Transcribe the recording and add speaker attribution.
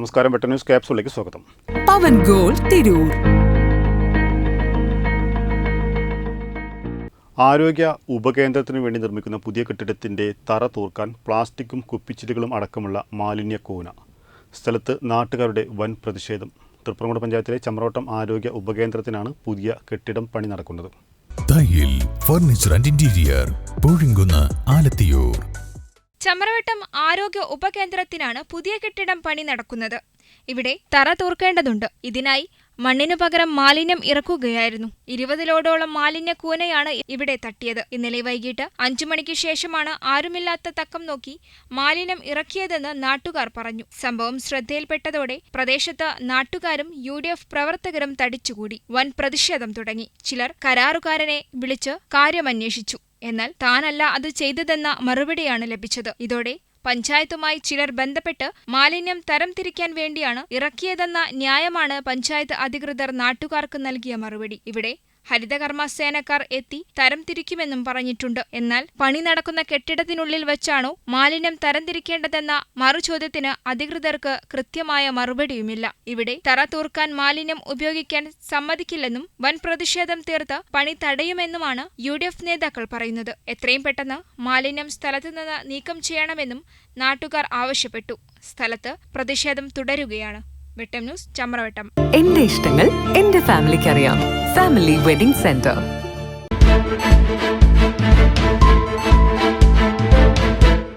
Speaker 1: നമസ്കാരം വെട്ട ന്യൂസ് ക്യാപ്സൂളിലേക്ക് സ്വാഗതം.
Speaker 2: പവൻ ഗോൾ തിരൂർ.
Speaker 1: ആരോഗ്യ ഉപകേന്ദ്രത്തിന് വേണ്ടി നിർമ്മിക്കുന്ന പുതിയ കെട്ടിടത്തിന്റെ തറ തൂർക്കാൻ പ്ലാസ്റ്റിക്കും കുപ്പിച്ചിലുകളും അടക്കമുള്ള മാലിന്യ കൂന. സ്ഥലത്ത് നാട്ടുകാരുടെ വൻ പ്രതിഷേധം. തൃപ്രങ്ങോട് പഞ്ചായത്തിലെ ചമ്രോട്ടം ആരോഗ്യ ഉപകേന്ദ്രത്തിനാണ് പുതിയ കെട്ടിടം പണി നടക്കുന്നത്.
Speaker 3: Furniture and interior Poozhinkunnu Alathiyur.
Speaker 4: Chamravattom ആരോഗ്യ ഉപകേന്ദ്രത്തിനാണ് പുതിയ കെട്ടിടം പണി നടക്കുന്നത്. ഇവിടെ തറ തൂർക്കേണ്ടതുണ്ട്. ഇതിനായി മണ്ണിനു പകരം മാലിന്യം ഇറക്കുകയായിരുന്നു. ഇരുപതിലോടോളം മാലിന്യ കൂനയാണ് ഇവിടെ തട്ടിയത്. ഇന്നലെ വൈകിട്ട് അഞ്ചു മണിക്ക് ശേഷമാണ് ആരുമില്ലാത്ത തക്കം നോക്കി മാലിന്യം ഇറക്കിയതെന്ന് നാട്ടുകാർ പറഞ്ഞു. സംഭവം ശ്രദ്ധയിൽപ്പെട്ടതോടെ പ്രദേശത്ത് നാട്ടുകാരും യു ഡി എഫ് പ്രവർത്തകരും തടിച്ചുകൂടി. വൻ പ്രതിഷേധം തുടങ്ങി. ചിലർ കരാറുകാരനെ വിളിച്ച് കാര്യമന്വേഷിച്ചു. എന്നാൽ താനല്ല അത് ചെയ്തതെന്ന മറുപടിയാണ് ലഭിച്ചത്. ഇതോടെ പഞ്ചായത്തുമായി ചിലർ ബന്ധപ്പെട്ട് മാലിന്യം തരംതിരിക്കാൻ വേണ്ടിയാണ് ഇറക്കിയതെന്ന ന്യായമാണ് പഞ്ചായത്ത് അധികൃതർ നാട്ടുകാർക്ക് നൽകിയ മറുപടി. ഇവിടെ ഹരിതകർമ്മ സേനക്കാർ എത്തി തരംതിരിക്കുമെന്നും പറഞ്ഞിട്ടുണ്ട്. എന്നാൽ പണി നടക്കുന്ന കെട്ടിടത്തിനുള്ളിൽ വെച്ചാണോ മാലിന്യം തരംതിരിക്കേണ്ടതെന്ന മറുചോദ്യത്തിന് അധികൃതർക്ക് കൃത്യമായ മറുപടിയുമില്ല. ഇവിടെ തറ തൂർക്കാൻ മാലിന്യം ഉപയോഗിക്കാൻ സമ്മതിക്കില്ലെന്നും വൻ പ്രതിഷേധം തീർത്ത് പണി തടയുമെന്നുമാണ് യു നേതാക്കൾ പറയുന്നത്. എത്രയും പെട്ടെന്ന് മാലിന്യം സ്ഥലത്തുനിന്ന് നീക്കം ചെയ്യണമെന്നും നാട്ടുകാർ ആവശ്യപ്പെട്ടു. സ്ഥലത്ത് പ്രതിഷേധം തുടരുകയാണ്. വെട്ടം ന്യൂസ് ചമ്രവട്ടം
Speaker 2: എന്റെ ഇഷ്ടങ്ങൾ എന്റെ ഫാമിലിക്ക് അറിയാം. Family wedding centre